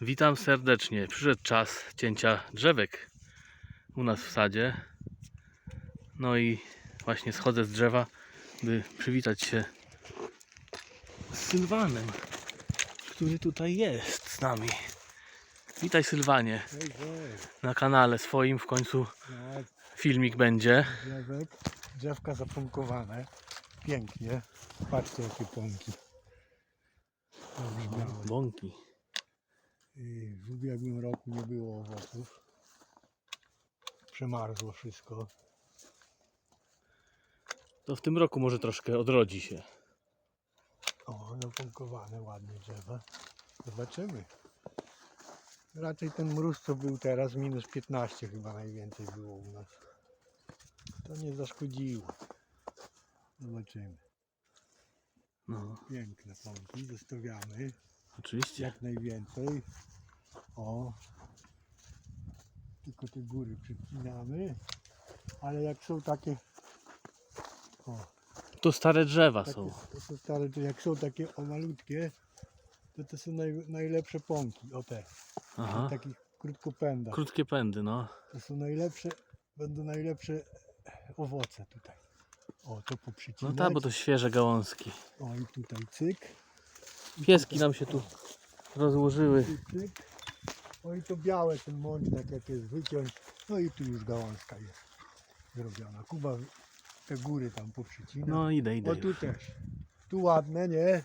Witam serdecznie. Przyszedł czas cięcia drzewek u nas w sadzie. No i właśnie schodzę z drzewa, by przywitać się z Sylwanem, który tutaj jest z nami. Witaj Sylwanie na kanale swoim w końcu No, filmik będzie. drzewek, drzewka zapunkowane. Pięknie. Patrzcie jakie pąki. Bąki. W ubiegłym roku nie było owoców. Przemarzło wszystko. To w tym roku może troszkę odrodzi się. O, zapunkowane ładnie drzewa. Zobaczymy. Raczej ten mróz co był teraz, minus 15 chyba najwięcej było u nas. To nie zaszkodziło. Zobaczymy. No, Piękne pąki, zostawiamy. Oczywiście. jak najwięcej. O. Tylko te góry przycinamy. Ale jak są takie. O, Tu stare drzewa takie, są. to są stare, to jak są takie o malutkie, to to są naj, najlepsze pąki. O te. Aha. Na takich krótkopędach. Krótkie pędy, no. To są najlepsze, będą najlepsze owoce tutaj. O, to No poprzycinać. tak, bo to świeże gałązki. O, i tutaj cyk. Pieski nam się tu rozłożyły. Cyk, cyk. O i to białe, ten mącz, tak jak jest wyciąć. No i tu już gałązka jest zrobiona. Kuba te góry tam poprzycina. No idę, idę o tu już. też. Tu ładne, nie?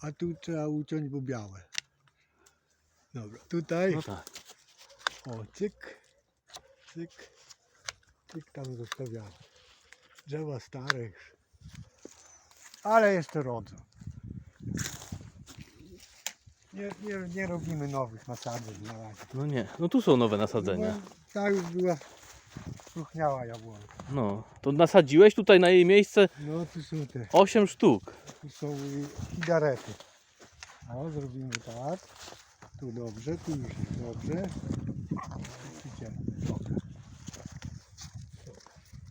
A tu trzeba uciąć, bo białe. Dobra, tutaj. No tak. O, cyk, cyk, cyk tam zostawiamy. Drzewa stare już. Ale jeszcze rodzą. Nie, nie, nie robimy nowych nasadzeń na razie. No nie, no tu są nowe nasadzenia. No, ta już była spróchniała jabłonka. No, to nasadziłeś tutaj na jej miejsce No tu są te, 8 sztuk. tu są y, figarety. O, zrobimy tak. Tu dobrze, tu już jest dobrze. Widzicie, dobra.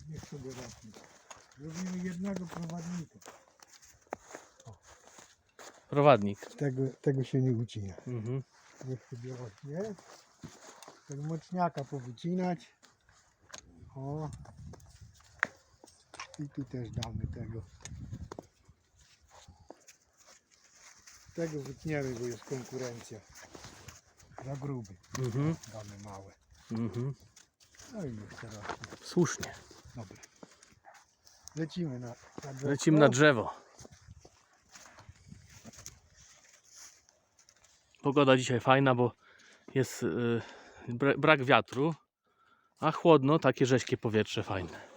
Niech sobie rośnie. Zrobimy jednego prowadnika. Prowadnik. Tego, tego się nie ucina. Mhm. Niech sobie rośnie. Tego moczniaka powycinać. O. I tu też damy tego. Tego wytniemy, bo jest konkurencja. Za gruby. Mhm. Damy małe. Mhm. No i. Słusznie. Dobra. Lecimy na, na drzewko. Lecimy na drzewo. Pogoda dzisiaj fajna, bo jest y, bra- brak wiatru, a chłodno, takie rześkie powietrze fajne.